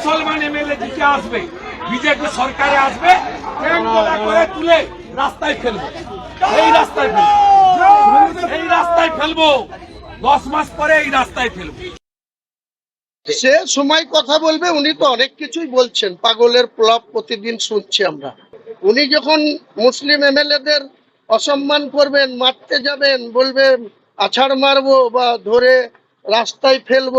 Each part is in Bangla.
মুসলমান এমএলএ জিতে আসবে, বিজেপি সরকারে আসবে করে তুলে রাস্তায় ফেলব। এই রাস্তায় ফেলব। এই রাস্তায় ফেলব। দশ মাস পরে এই রাস্তায় ফেলব। সে সময় কথা বলবে, উনি তো অনেক কিছুই বলছেন। পাগলের প্লব প্রতিদিন শুনছি আমরা। উনি যখন মুসলিম এমএলএদের অসম্মান করবেন, মারতে যাবেন, বলবেন, আছাড় মারবো বা ধরে রাস্তায় ফেলব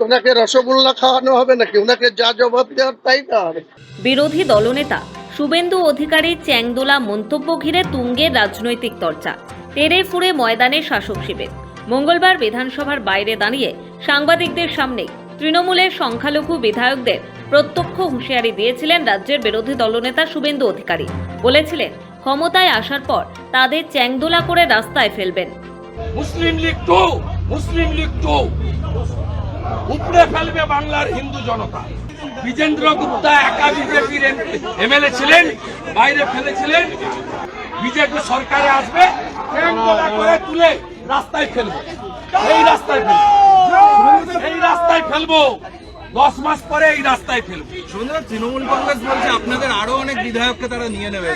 ওনাকে রসগোল্লা খাওয়ানো হবে নাকি? ওনাকে যা জবাব দেওয়ার তাই দেওয়া হবে বিরোধী দলনেতা শুভেন্দু অধিকারীর চ্যাংদোলা মন্তব্য ঘিরে তুঙ্গের রাজনৈতিক চর্চা তেরে ফুরে ময়দানে শাসক শিবির। মঙ্গলবার বিধানসভার বাইরে দাঁড়িয়ে সাংবাদিকদের সামনে তৃণমূলের সংখ্যালঘু বিধায়কদের প্রত্যক্ষ হুঁশিয়ারি দিয়েছিলেন রাজ্যের বিরোধী দলনেতা শুভেন্দু অধিকারী। বলেছিলেন ক্ষমতায় আসার পর তাদের চ্যাংদোলা করে রাস্তায় ফেলবেন। Muslim League two Muslim League two. উপড়ে ফেলবে বাংলার হিন্দু জনতা। বিজেন্দ্র গুপ্তা একা বিজেপির এমএলএ ছিলেন বাইরে ফেলেছিলেন। বিজেপি সরকারে আসবে করে তুলে রাস্তায় ফেলব। এই রাস্তায় ফেলব। এই রাস্তায় ফেলব। দশ মাস পরে এই রাস্তায় ফেলব। শুনলাম তৃণমূল কংগ্রেস বলছে আপনাদের আরও অনেক বিধায়ককে তারা নিয়ে নেবে।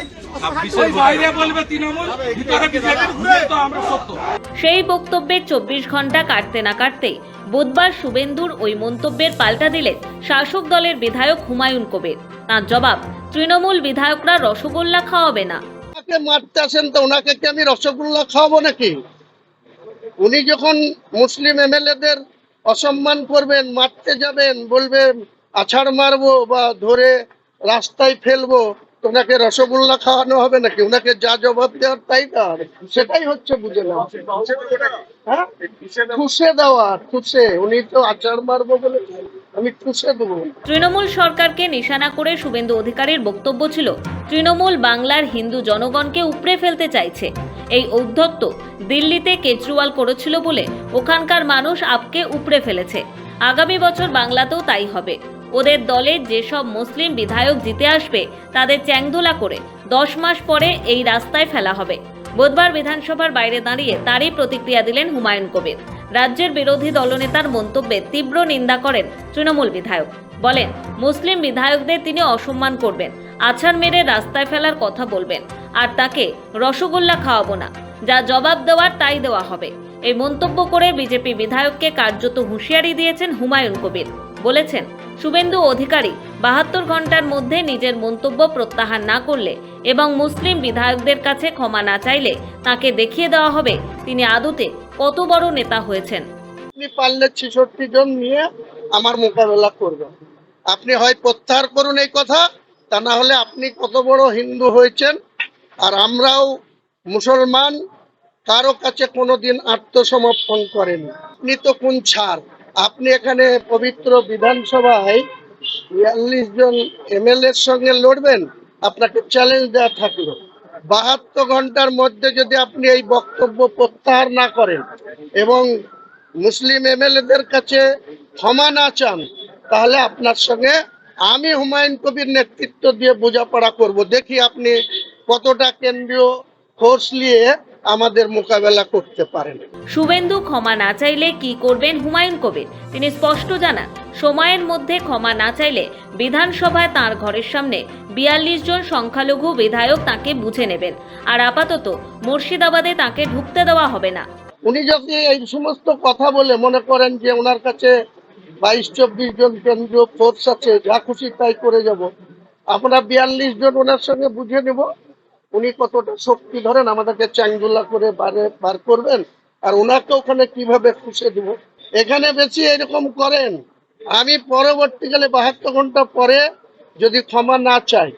বাইরে বলবে তৃণমূল ভিতরে বিজেপি তো আমরা সত্য। সেই বক্তব্যের চব্বিশ ঘণ্টা কাটতে না কাটতেই বুধবার শুভেন্দুর ওই মন্তব্যের পাল্টা দিলেন শাসক দলের বিধায়ক হুমায়ুন কবির। তার জবাব, তৃণমূল বিধায়করা রসগোল্লা খাওয়াবে না। মারতে আসেন তো, ওনাকে কি আমি রসগোল্লা খাওয়াবো নাকি? উনি যখন মুসলিম এমএলএদের অসম্মান করবেন, মারতে যাবেন, বলবেন, আছাড় মারবো বা ধরে রাস্তায় ফেলব ওনাকে রসগোল্লা খাওয়ানো হবে নাকি? ওনাকে যা জবাব দেওয়ার তাই দেওয়া হবে সেটাই হচ্ছে বুঝে না হ্যাঁ? ঠুসে দেওয়া ঠুসে উনি তো আচার মারবো বলে তৃণমূল সরকারকে নিশানা করে শুভেন্দু অধিকারীর বক্তব্য ছিল, তৃণমূল বাংলার হিন্দু জনগণকে উপড়ে ফেলতে চাইছে। এই ঔদ্ধত্য দিল্লিতে কেজরিওয়াল করেছিল বলে ওখানকার মানুষ আপকে উপড়ে ফেলেছে। আগামী বছর বাংলাতেও তাই হবে। ওদের দলের যেসব মুসলিম বিধায়ক জিতে আসবে, তাদের চ্যাংদোলা করে দশ মাস পরে এই রাস্তায় ফেলা হবে। বুধবার বিধানসভার বাইরে দাঁড়িয়ে তারই প্রতিক্রিয়া দিলেন হুমায়ুন কবির। রাজ্যের বিরোধী দলনেতার মন্তব্যে তীব্র নিন্দা করেন তৃণমূল বিধায়ক। বলেন, মুসলিম বিধায়কদের তিনি অসম্মান করবেন, আছাড় মেরে রাস্তায় ফেলার কথা বলবেন, আর তাকে রসগোল্লা খাওয়াবো না, যা জবাব দেওয়ার তাই দেওয়া হবে। এই মন্তব্য করে বিজেপি বিধায়ককে কার্যত হুঁশিয়ারি দিয়েছেন হুমায়ুন কবির। বলেছেন শুভেন্দু অধিকারী বাহাত্তর ঘণ্টার মধ্যে নিজের মন্তব্য প্রত্যাহার না করলে এবং মুসলিম বিধায়কদের কাছে ক্ষমা না চাইলে তাকে দেখিয়ে দেওয়া হবে তিনি আদতে কত বড় নেতা হয়েছেন। আপনি পারলে ছেষট্টি জন নিয়ে আমার মোকাবেলা করবেন। আপনি হয় প্রত্যাহার করুন এই কথা, তা না হলে আপনি কত বড় হিন্দু হয়েছেন। আর আমরাও মুসলমান, কারও কাছে কোনোদিন আত্মসমর্পণ করেনি। আপনি তো কোন ছাড়? আপনি এখানে পবিত্র বিধানসভায় বিয়াল্লিশ জন এমএলএ এর সঙ্গে লড়বেন, আপনাকে চ্যালেঞ্জ দেওয়া থাকল। বাহাত্তর ঘণ্টার মধ্যে যদি আপনি এই বক্তব্য প্রত্যাহার না করেন এবং মুসলিম এমএলএদের কাছে ক্ষমা না চান, তাহলে আপনার সঙ্গে আমি হুমায়ুন কবির নেতৃত্ব দিয়ে বোঝাপড়া করব। দেখি আপনি কতটা কেন্দ্রীয় ফোর্স নিয়ে আমাদের মোকাবেলা করতে পারেন শুভেন্দু ক্ষমা না চাইলে কি করবেন হুমায়ুন কবির? তিনি স্পষ্ট জানান সময়ের মধ্যে ক্ষমা না চাইলে বিধানসভায় তার ঘরের সামনে বিয়াল্লিশ জন সংখ্যালঘু বিধায়ক তাকে বুঝে নেবেন। আর আপাতত মুর্শিদাবাদে তাকে ঢুকতে দেওয়া হবে না। উনি যদি এই সমস্ত কথা বলে মনে করেন যে ওনার কাছে বাইশ চব্বিশ জন কেন্দ্রীয় ফোর্স আছে যা খুশি তাই করে যাব। আমরা বিয়াল্লিশ জন ওনার সঙ্গে বুঝে নেব। উনি কতটা শক্তি ধরেন, আমাদেরকে চ্যাংদুলা করে বারে, বার করবেন, আর ওনাকে ওখানে কীভাবে খুশে দিব? এখানে বেশি এরকম করেন। আমি পরবর্তীকালে বাহাত্তর ঘণ্টা পরে যদি ক্ষমা না চাই,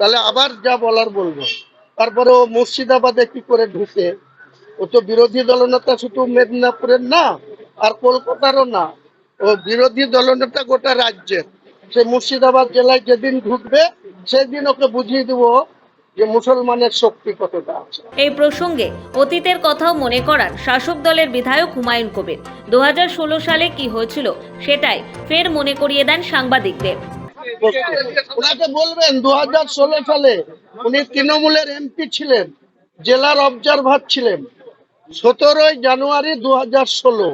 তাহলে আবার যা বলার বলব। তারপরে ও মুর্শিদাবাদে কি করে ঢুকে? ও তো বিরোধী দলনেতা শুধু মেদিনীপুরের না, আর কলকাতারও না। ও বিরোধী দলনেতা গোটা রাজ্যের। সে মুর্শিদাবাদ জেলায় যেদিন ঢুকবে, সেদিন ওকে বুঝিয়ে দেবো যে মুসলমানের শক্তি কতটা আছে। এই প্রসঙ্গে অতীতের কথাও মনে করান শাসক দলের বিধায়ক হুমায়ুন কবির। দু সালে কি হয়েছিল সেটাই ফের মনে করিয়ে দেন সাংবাদিকদের। ওনাকে বলবেন দু সালে উনি তৃণমূলের এমপি ছিলেন জেলার অবজারভার ছিলেন। সতেরোই জানুয়ারি দু হাজার ষোলো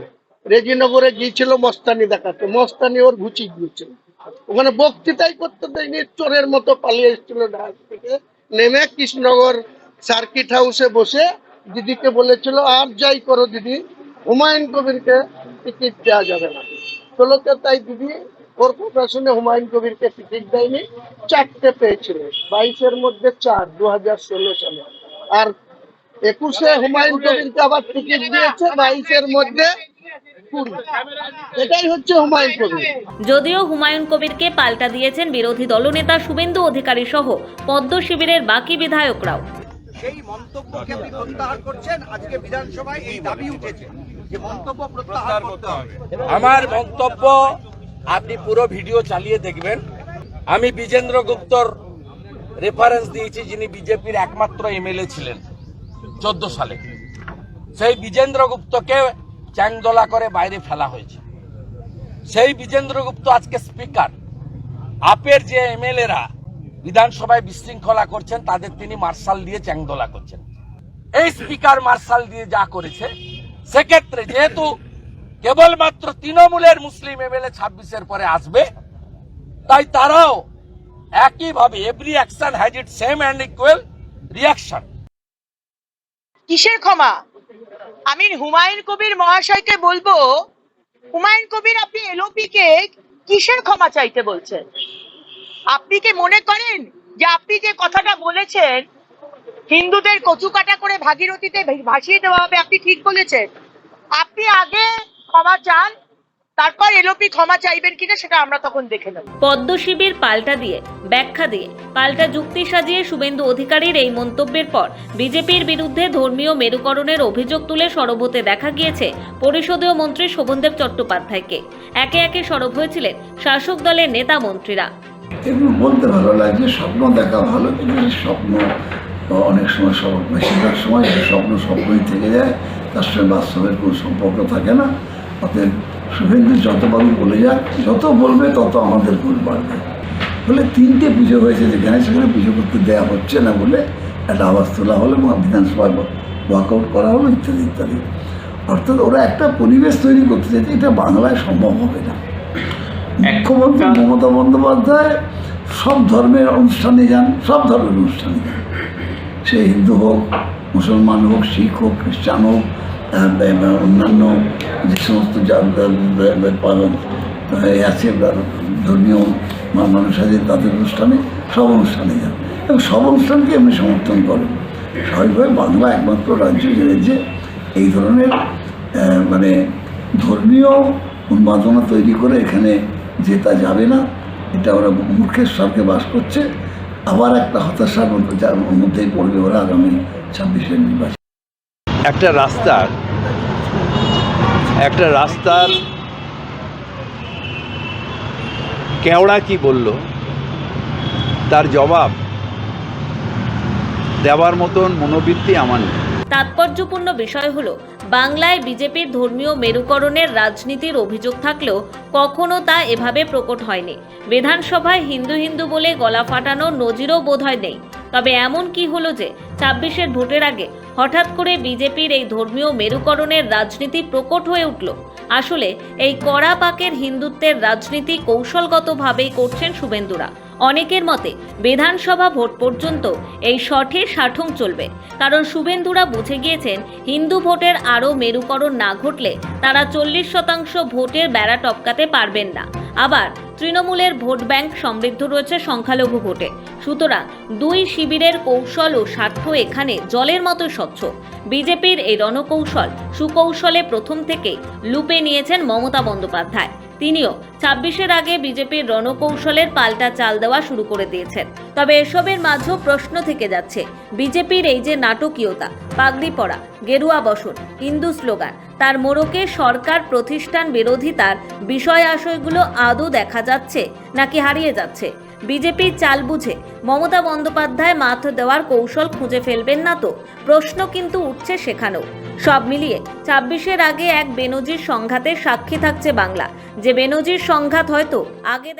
রেজিনগরে গিয়েছিল মস্তানি দেখাতে। মস্তানি ওর ঘুচি গিয়েছিল। ওখানে বক্তৃতাই করতে দেয়নি চোরের মতো পালিয়ে এসেছিল ডাক থেকে। নেমে কৃষ্ণনগর সার্কিট হাউসে বসে দিদিকে বলেছিল, আর যাই করো দিদি, হুমায়ুন কবিরকে টিকিট দেওয়া যাবে না। ষোলোতে তাই দিদি ওর কথা শুনে হুমায়ুন কবিরকে টিকিট দেয়নি, চারটে পেয়েছিল, বাইশের মধ্যে চার দু হাজার ষোলো সালে। আর একুশে হুমায়ুন কবিরকে আবার টিকিট দিয়েছে, বাইশের মধ্যে এটাই হচ্ছে হুমায়ুন কবির। যদিও হুমায়ুন কবিরকে পাল্টা দিয়েছেন বিরোধী দলনেতা শুভেন্দু অধিকারী সহ পদ্ম শিবিরের বাকি বিধায়করাও। সেই মন্তব্যকে আপনি প্রত্যাহার করছেন আজকে বিধানসভায় এই দাবি উঠেছে যে মন্তব্য প্রত্যাহার করতে হবে। আমার মন্তব্য আপনি পুরো ভিডিও চালিয়ে দেখবেন। আমি বিজেন্দ্র গুপ্তর রেফারেন্স দিয়েছি যিনি বিজেপির একমাত্র এমএলএ ছিলেন চোদ্দ সালে। সেই বিজেন্দ্র গুপ্তকে চ্যাংদোলা করে বাইরে ফেলা হয়েছে। সেই বিজেন্দ্র গুপ্ত আজকে স্পিকার। আপের যে এমএলএরা বিধানসভায় বিশৃঙ্খলা করছেন, তাদের তিনি মার্শাল দিয়ে চ্যাংদোলা করছেন। এই স্পিকার মার্শাল দিয়ে যা করেছে, সেক্ষেত্রে যেহেতু কেবলমাত্র তৃণমূলের মুসলিম এমএলএ ছাব্বিশের পরে আসবে, তাই তারাও একইভাবে every action has it same and equal reaction কিসের ক্ষমা? আমি হুমায়ুন কবির মহাশয়কে বলব, হুমায়ুন কবির আপনি এলওপি কে কিসের ক্ষমা চাইতে বলছেন? আপনি কি মনে করেন যে আপনি যে কথাটা বলেছেন, হিন্দুদের কচু কাটা করে ভাগীরথীতে ভাসিয়ে দেওয়া হবে, আপনি ঠিক বলেছেন। আপনি আগে ক্ষমা চান তারপর এলওপি ক্ষমা চাইবেন কিনা সেটা আমরা তখন দেখে নেব। পদ্ম শিবির পাল্টা দিয়ে ব্যাখ্যা দিয়ে পাল্টা যুক্তি সাজিয়ে শুভেন্দু অধিকারীর এই মন্তব্যের পর বিজেপির বিরুদ্ধে ধর্মীয় মেরুকরণের অভিযোগ তুলে সরব হতে দেখা গিয়েছে পরিষদীয় মন্ত্রী শোভনদেব চট্টোপাধ্যায়কে। একে একে সরব হয়েছিলেন শাসক দলের নেতা মন্ত্রীরা। বলতে ভালো লাগছে স্বপ্ন দেখা ভালো কিন্তু স্বপ্ন অনেক সময় সব বেশিরভাগ সময় স্বপ্ন স্বপ্নই থেকে যায় তার সঙ্গে বাস্তবের কোনো সম্পর্ক থাকে না। অতএব শুভেন্দু যতবারই বলে যাক যত বলবে তত আমাদের ভুল বাড়বে। বলে তিনটে পুজো হয়েছে যেখানে সেখানে পুজো করতে দেওয়া হচ্ছে না বলে একটা আওয়াজ তোলা হলো এবং বিধানসভায় ওয়াকআউট করা হলো ইত্যাদি ইত্যাদি। অর্থাৎ ওরা একটা পরিবেশ তৈরি করতে চাইছে এটা বাংলায় সম্ভব হবে না। মুখ্যমন্ত্রী মমতা বন্দ্যোপাধ্যায় সব ধর্মের অনুষ্ঠানে যান সব ধর্মের অনুষ্ঠানে যান। সে হিন্দু হোক মুসলমান হোক শিখ হোক খ্রিস্টান হোক অন্যান্য যে সমস্ত পালন আছে ধর্মীয় মানুষ আছে, তাদের অনুষ্ঠানে সব অনুষ্ঠানে যান। এবং সব অনুষ্ঠানকে এমনি সমর্থন করেন। স্বাভাবিকভাবে বাংলা একমাত্র রাজ্য যে এই ধরনের মানে ধর্মীয় উন্মাদনা তৈরি করে এখানে জেতা যাবে না। এটা ওরা মূর্খের স্বর্গে বাস করছে। আবার একটা হতাশার মধ্যে, যার মধ্যেই পড়বে ওরা আগামী ছাব্বিশের নির্বাচন। একটা রাস্তার একটা রাস্তার কেওড়া কি বলল? তার জবাব, দেওয়ার মতন মনোবৃত্তি আমার নেই। তাৎপর্যপূর্ণ বিষয় হলো, বাংলায় বিজেপির ধর্মীয় মেরুকরণের রাজনীতির অভিযোগ থাকলেও কখনো তা এভাবে প্রকট হয়নি। বিধানসভায় হিন্দু হিন্দু বলে গলা ফাটানোর নজিরও বোধহয় নেই। তবে এমন কি হলো যে, ছাব্বিশের ভোটের আগে হঠাৎ করে বিজেপির এই ধর্মীয় মেরুকরণের রাজনীতি প্রকট হয়ে উঠল। আসলে এই কড়া পাকের হিন্দুত্বের রাজনীতি কৌশলগতভাবেই করছেন শুভেন্দুরা। অনেকের মতে বিধানসভা ভোট পর্যন্ত এই শঠে সাঠং চলবে। কারণ শুভেন্দুরা বুঝে গিয়েছেন হিন্দু ভোটের আরও মেরুকরণ না ঘটলে তারা চল্লিশ শতাংশ ভোটের বেড়া টপকাতে পারবেন না। আবার তৃণমূলের ভোট ব্যাংক সমৃদ্ধ রয়েছে সংখ্যালঘু ভোটে। সুতরাং দুই শিবিরের কৌশল ও স্বার্থ এখানে জলের মতো স্বচ্ছ। বিজেপির এই রণকৌশল সুকৌশলে প্রথম থেকে লুপে নিয়েছেন মমতা বন্দ্যোপাধ্যায়। তিনিও ছাব্বিশের আগে বিজেপির রণকৌশলের পাল্টা চাল দেওয়া শুরু করে দিয়েছেন। তবে এসবের মাঝেও প্রশ্ন থেকে যাচ্ছে। বিজেপির এই যে নাটকীয়তা পাগড়ি পরা গেরুয়া বসন, হিন্দু স্লোগান, তার মোড়কে সরকার প্রতিষ্ঠান বিরোধিতার বিষয় আশয়গুলো আদৌ দেখা যাচ্ছে নাকি হারিয়ে যাচ্ছে? বিজেপির চাল বুঝে মমতা বন্দ্যোপাধ্যায় মাথ দেওয়ার কৌশল খুঁজে ফেলবেন না তো? প্রশ্ন কিন্তু উঠছে সেখানেও। সব মিলিয়ে ছাব্বিশের আগে এক বেনজির সংঘাতের সাক্ষী থাকছে বাংলা। যে বেনজির সংঘাত হয়তো আগে